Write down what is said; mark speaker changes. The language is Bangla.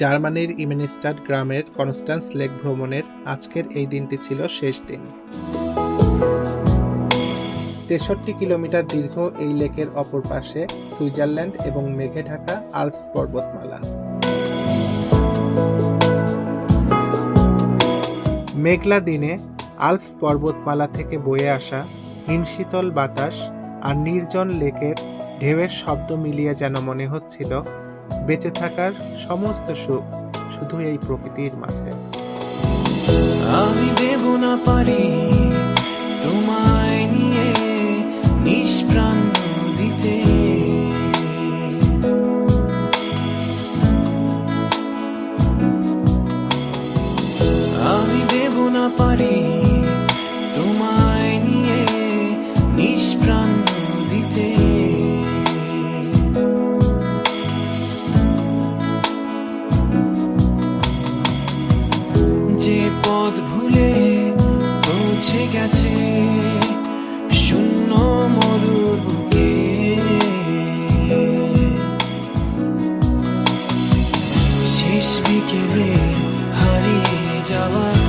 Speaker 1: জার্মানির ইমেনিস্টাড গ্রামের কনস্ট্যান্স লেক ভ্রমণের আজকের এই দিনটি ছিল শেষ দিন। তেষট্টি কিলোমিটার দীর্ঘ এই লেকের অপর পাশে সুইজারল্যান্ড এবং মেঘে ঢাকা আল্পস পর্বতমালা। মেঘলা দিনে আল্পস পর্বতমালা থেকে বয়ে আসা হিমশীতল বাতাস আর নির্জন লেকের ঢেউয়ের শব্দ মিলিয়ে যেন মনে হচ্ছিল বেঁচে থাকার সমস্ত সুখ শুধু এই প্রকৃতির মাঝে।
Speaker 2: আমি দেব না পারি তোমায় নিয়ে নিষ্প্রাণ দিতে। আমি দেব না পারি যে পথ ভুলে পৌঁছে গেছে শূন্য মরুর শেষ বিকেলে হারিয়ে যাওয়া